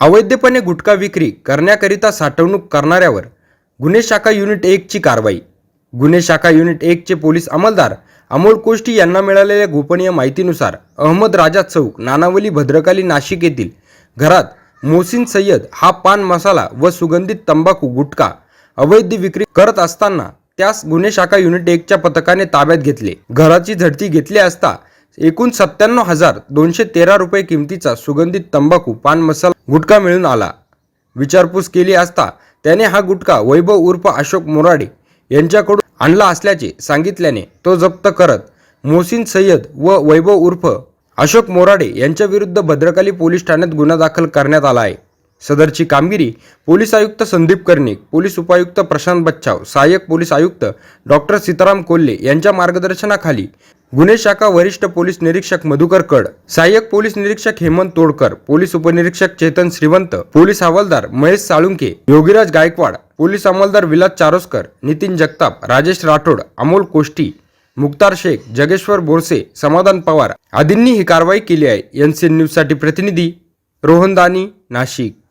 अवैधपणे गुटखा विक्री करण्याकरिता साठवणूक करणाऱ्यावर गुन्हे शाखा युनिट एकची कारवाई. गुन्हे शाखा युनिट एकचे पोलीस अंमलदार अमोल कोष्टी यांना मिळालेल्या गोपनीय माहितीनुसार अहमद राजा चौक नानावली भद्रकाली नाशिक येथील घरात मोहसिन सय्यद हा पान मसाला व सुगंधित तंबाखू गुटखा अवैध विक्री करत असताना त्यास गुन्हे शाखा युनिट एकच्या पथकाने ताब्यात घेतले. घराची झडती घेतली असता एकूण सत्त्याण्णव हजार दोनशे तेरा रुपये किमतीचा सुगंधित तंबाखू पान मसाला गुटखा मिळून आला. विचारपूस केली असता त्याने हा गुटखा वैभव उर्फ अशोक मोराडे यांच्याकडून आणला असल्याचे सांगितल्याने तो जप्त करत मोहसिन सय्यद व वैभव उर्फ अशोक मोराडे यांच्या विरुद्ध भद्रकाली पोलीस ठाण्यात गुन्हा दाखल करण्यात आला आहे. सदरची कामगिरी पोलीस आयुक्त संदीप कर्णिक पोलीस उपायुक्त प्रशांत बच्चाव सहाय्यक पोलीस आयुक्त डॉक्टर सीताराम कोल्हे यांच्या मार्गदर्शनाखाली गुन्हे शाखा वरिष्ठ पोलीस निरीक्षक मधुकर कड सहाय्यक पोलीस निरीक्षक हेमंत तोडकर पोलीस उपनिरीक्षक चेतन श्रीवंत पोलीस हवालदार महेश साळुंके योगीराज गायकवाड पोलीस अंमलदार विलास चारोस्कर नितीन जगताप राजेश राठोड अमोल कोष्टी मुक्तार शेख जगेश्वर बोरसे समाधान पवार आदींनी ही कारवाई केली आहे. एनसीएन न्यूजसाठी प्रतिनिधी रोहन दानी नाशिक.